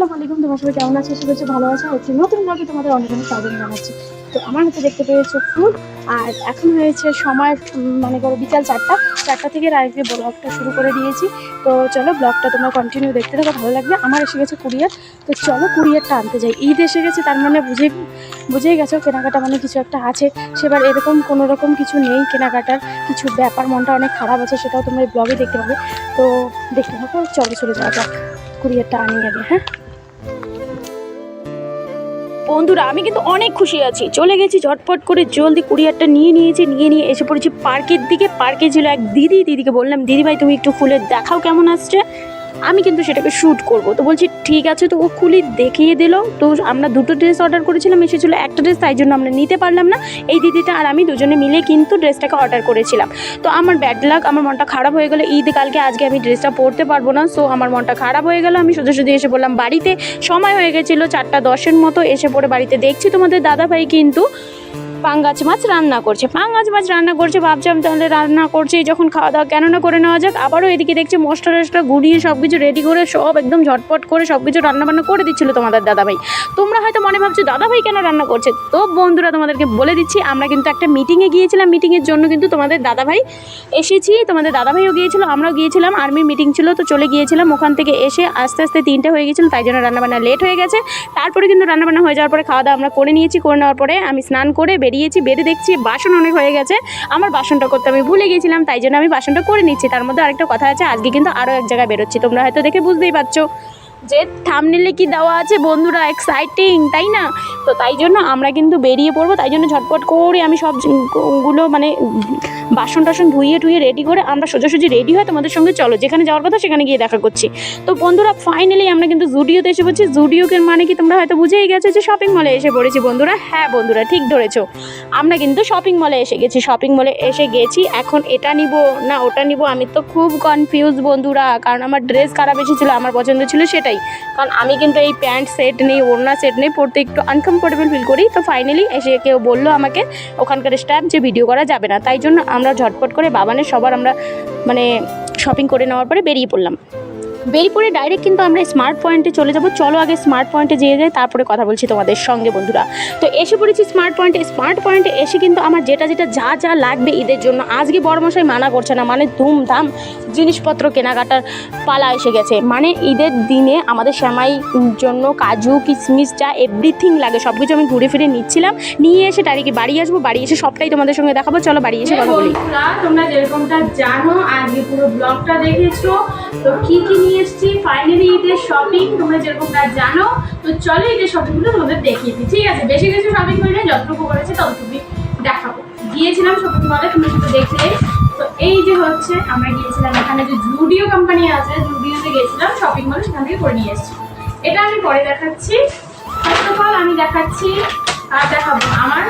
তোমার সবাই কেমন আছে? সবাই ভালো আছে। হচ্ছে নতুন ব্লগে তোমাদের অনেক অনেক স্বাগত জানাচ্ছি। তো আমার হাতে দেখতে পেয়েছ ফুল আর এখন হয়েছে সময় মানে করো বিকাল চারটা। চারটা থেকে আজকে ব্লগটা শুরু করে দিয়েছি। তো চলো ব্লগটা তোমরা কন্টিনিউ দেখতে থাকো, ভালো লাগবে। আমার এসে গেছে কুরিয়ার। তো চলো কুরিয়ারটা আনতে যাই। ঈদ এসে গেছে, তার মানে বুঝে, বুঝেই গেছো, কেনাকাটা মানে কিছু একটা আছে। সেবার এরকম কোনো রকম কিছু নেই কেনাকাটার। কিছু ব্যাপার, মনটা অনেক খারাপ আছে, সেটাও তোমরা ব্লগে দেখতে পাবে। তো দেখতে থাকো, চলো চলে যাওয়া যাক। কুরিয়ারটা আনি আগে হ্যাঁ? বন্ধুরা, আমি কিন্তু অনেক খুশি আছি। চলে গেছি ঝটপট করে জলদি কুরিয়ারটা নিয়ে নিয়েছি, নিয়ে নিয়ে এসে পড়েছি পার্কের দিকে। পার্কে ছিল এক দিদি, দিদিকে বললাম, দিদি ভাই, তুমি একটু ফুলের দেখাও কেমন আসছে? আমি কিন্তু সেটাকে শ্যুট করব। তো বলছি, ঠিক আছে তো ও খুলি, দেখিয়ে দিল। তো আমরা দুটো ড্রেস অর্ডার করেছিলাম, এসেছিল একটা ড্রেস তাই জন্য আমরা নিতে পারলাম না। এই দিদিটা আর আমি দুজনে মিলে কিন্তু ড্রেসটাকে অর্ডার করেছিলাম। তো আমার ব্যাড লাক আমার মনটা খারাপ হয়ে গেলো। ঈদ কালকে, আজকে আমি ড্রেসটা পরতে পারব না সো আমার মনটা খারাপ হয়ে গেল। আমি শুধু এসে বললাম, বাড়িতে সময় হয়ে গেছিল, চারটা দশের মতো এসে পড়ে বাড়িতে দেখছি তোমাদের দাদা ভাই কিন্তু পাঙ্গাস মাছ রান্না করছে। পাঙ্গাছ মাছ রান্না করছে, ভাবছিলাম তাহলে রান্না করছে, যখন খাওয়া দাওয়া কেন না করে নেওয়া যাক, আবারও এদিকে দেখছি মশলা টশলা গুড়িয়ে সব কিছু রেডি করে সব একদম ঝটপট করে সব কিছু রান্নাবান্না করে দিচ্ছিল তোমাদের দাদাভাই। তোমরা হয়তো মনে ভাবছ, দাদাভাই কেন রান্না করছে? তো বন্ধুরা, তোমাদেরকে বলে দিচ্ছি, আমরা কিন্তু একটা মিটিংয়ে গিয়েছিলাম। মিটিংয়ের জন্য কিন্তু তোমাদের দাদাভাই এসেছি। তোমাদের দাদাভাইও গিয়েছিল, আমরাও গিয়েছিলাম। আর্মির মিটিং ছিল, তো চলে গিয়েছিলাম। ওখান থেকে এসে আস্তে আস্তে তিনটে হয়ে গেছিল তাই জন্য রান্নাবান্না লেট হয়ে গেছে। তারপরে কিন্তু রান্নাবান্না হয়ে যাওয়ার পরে খাওয়া দাওয়া আমরা করে নিয়েছি। করে নেওয়ার পরে আমি স্নান করে বেরিয়েছি বেঁধে দেখছি, বাসন অনেক হয়ে গেছে। আমার বাসনটা করতে আমি ভুলে গেছিলাম, তাই জন্য আমি বাসনটা করে নিচ্ছি। তার মধ্যে আরেকটা কথা আছে, আজকে কিন্তু আরও এক জায়গায় বেরোচ্ছি। তোমরা হয়তো দেখে বুঝতেই পারছ। যে থামনেলে কি দেওয়া আছে বন্ধুরা এক্সাইটিং তাই না? তো তাই জন্য আমরা কিন্তু বেরিয়ে পড়ব, তাই জন্য ঝটপট করে আমি সব জি- গুলো মানে বাসন টাসন ধুইয়ে টুইয়ে রেডি করে আমরা সোজাসুজি রেডি হয় তোমাদের সঙ্গে চলো, যেখানে যাওয়ার কথা সেখানে গিয়ে দেখা করছি। তো বন্ধুরা ফাইনালি আমরা কিন্তু জুডিওতে এসে পড়ছি। জুডিওকে মানে কি তোমরা হয়তো বুঝেই গেছো যে শপিং মলে এসে পড়েছি বন্ধুরা। হ্যাঁ বন্ধুরা, ঠিক ধরেছো। আমরা কিন্তু শপিং মলে এসে গেছি শপিং মলে এসে গেছি। এখন এটা নিব, না ওটা নিব, আমি তো খুব কনফিউজ বন্ধুরা, কারণ আমার ড্রেস খারাপ এসেছিল, আমার পছন্দ ছিল সেটাই। কারণ আমি কিন্তু এই প্যান্ট সেট নেই, ওড়না সেট নেই পড়তে একটু আনকমফোর্টেবল ফিল করি। তো ফাইনালি এসে কেউ বলল আমাকে, ওখানকার স্টাফ যে ভিডিও করা যাবে না। তাই জন্য আমরা ঝটপট করে বাবানের সবার আমরা মানে শপিং করে নেওয়ার পরে বেরিয়ে পড়লাম। বেরিয়ে পড়ে ডাইরেক্ট কিন্তু আমরা স্মার্ট পয়েন্টে চলে যাব। চলো আগে স্মার্ট পয়েন্টে যেয়ে যাই তারপরে কথা বলছি তোমাদের সঙ্গে বন্ধুরা। তো এসে পড়েছি স্মার্ট পয়েন্টে স্মার্ট পয়েন্টে এসে কিন্তু আমার যেটা যেটা যা যা লাগবে ঈদের জন্য আজকে বড়মশাই মানা করছে না মানে ধুমধাম জিনিসপত্র কেনাকাটার পালা এসে গেছে। মানে ঈদের দিনে আমাদের শ্যামাই জন্য কাজু কিশমিশ যা এভরিথিং লাগে সব কিছু আমি ঘুরে ফিরে নিচ্ছিলাম। নিয়ে এসে ডাইরেক্ট বাড়ি আসব বাড়ি এসে সবটাই তোমাদের সঙ্গে দেখাবো। চলো বাড়ি এসে কথা বলি। তোমরা যেরকমটা জানো আজকে পুরো ব্লগটা দেখেছ তো কি কি নিয়ে এসেছি। ফাইনালি ঈদের শপিং তোমরা যেরকমটা জানো, তো চলো ঈদের শপিংগুলো তোমাদের দেখিয়ে দিই। ঠিক আছে? বেশি কিছু শপিং করি যতটুকু করেছে ততটুকুই দেখাবো। গিয়েছিলাম শপিং মলে তুমি সেটা দেখলে। তো এই যে হচ্ছে, আমরা গিয়েছিলাম এখানে যে জুডিও কোম্পানি আছে জুডিওতে গিয়েছিলাম শপিং মলে সেখান থেকে করে নিয়ে এসেছি। এটা আমি পরে দেখাচ্ছি। ফার্স্ট অফ অল আমি দেখাচ্ছি, আর দেখাবো আমার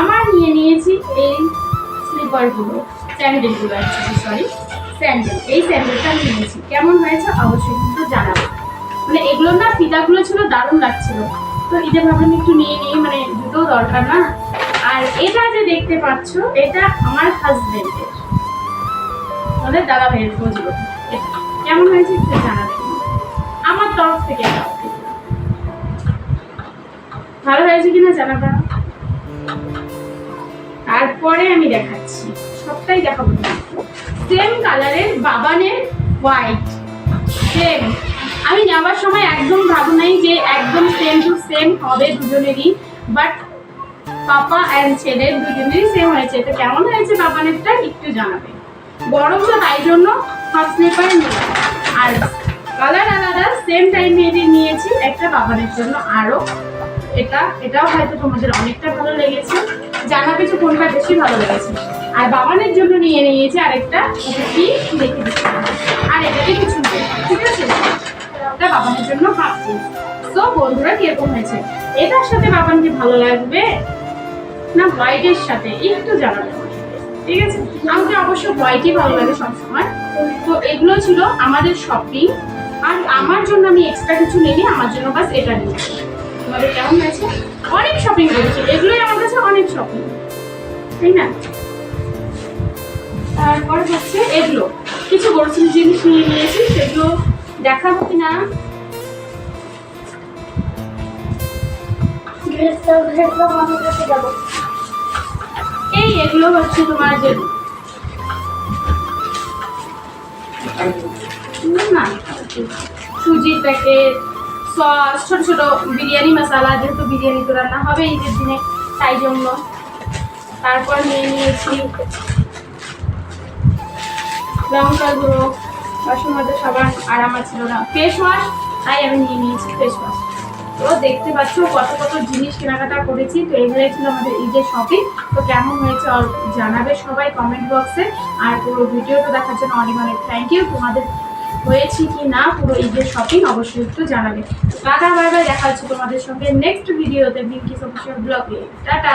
আমার নিয়ে নিয়েছি এই স্লিপারগুলো স্যান্ডেলগুলো সরি স্যান্ডেল এই স্যান্ডেলটা আমি নিয়েছি কেমন হয়েছে অবশ্যই কিন্তু জানাব। মানে এগুলো না ফিতাগুলো ছিল দারুণ লাগছিল। তো ঈদে ভাবলাম একটু নিয়ে নিই মানে দুটো দরকার না। আর এটা যে দেখতে পাচ্ছ এটা আমার হাজবেন্ডের আমাদের দাদা ভাইয়ের খোঁজগুলো কেমন হয়েছে একটু জানাবেন আমার তরফ থেকে। ভালো হয়েছে কিনা জানাবা? তারপরে আমি দেখাচ্ছি। সবটাই দেখাবো সেম কালারের বাবানের হোয়াইট সেম আমি নেওয়ার সময় একদম ভাবো নাই যে একদম সেম টু সেম হবে দুজনেরই বাট পাপা অ্যান্ড ছেলের দুজনেরই সেম হয়েছে। তো কেমন হয়েছে বাবানেরটা একটু জানাবে। গরম তো তাই জন্য ফার্স্ট স্লিপার আর কালার আলাদা সেম টাইমে এটি নিয়েছি, একটা বাবানের জন্য আরও এটা, এটাও হয়তো তোমাদের অনেকটা ভালো লেগেছে। জানাবে যে কোনটা বেশি ভালো লেগেছে। আর বাবানের জন্য নিয়ে নিয়েছে আরেকটা কি? দেখে দিচ্ছি। আর এটাকে কিছু নেই। ঠিক আছে? ওটা বাবানের জন্য পিস তো বন্ধুরা, কীরকম হয়েছে? এটার সাথে বাবানকে ভালো লাগবে না হোয়াইটের সাথে? একটু জানাবে ঠিক আছে? আমাকে অবশ্য হোয়াইটই ভালো লাগে সবসময়। তো এগুলো ছিল আমাদের শপিং আর আমার জন্য আমি এক্সট্রা কিছু নিইনি, আমার জন্য বাস এটা নিয়েছি। তোমাদের কেমন হয়েছে? অনেক শপিং করেছি। এগুলোই আমার কাছে অনেক শপিং তাই না? তারপর হচ্ছে এগুলো। কিছু গরুচিল জিনিস নিয়ে নিয়েছি, সেগুলো দেখাবো কি না? এই এগুলো হচ্ছে তোমার যে না সুজির প্যাকেট, সস, ছোট ছোট বিরিয়ানি মশলা, যেহেতু বিরিয়ানি তো রান্না হবে ঈদের দিনে, তাই জন্য। তারপর নিয়ে নিয়েছি লঙ্কা গুঁড়ো বাসন মধ্যে সবার আরাম ছিল না। ফেস ওয়াশ তাই আমি নিয়ে নিয়েছি ফেস ওয়াশ তো দেখতে পাচ্ছ কত কত জিনিস কেনাকাটা করেছি। তো এগুলোই ছিল আমাদের ঈদের শপিং তো কেমন হয়েছে জানাবে সবাই কমেন্ট বক্সে আর পুরো ভিডিওটা দেখার জন্য অনেক অনেক থ্যাংক ইউ তোমাদের হয়েছে কি না পুরো ঈদের শপিং অবশ্যই একটু জানাবে। টাটা বাই বাই দেখা হচ্ছে তোমাদের সঙ্গে নেক্সট ভিডিওতে বিঙ্কিস অফিসিয়াল ব্লগে টাটা!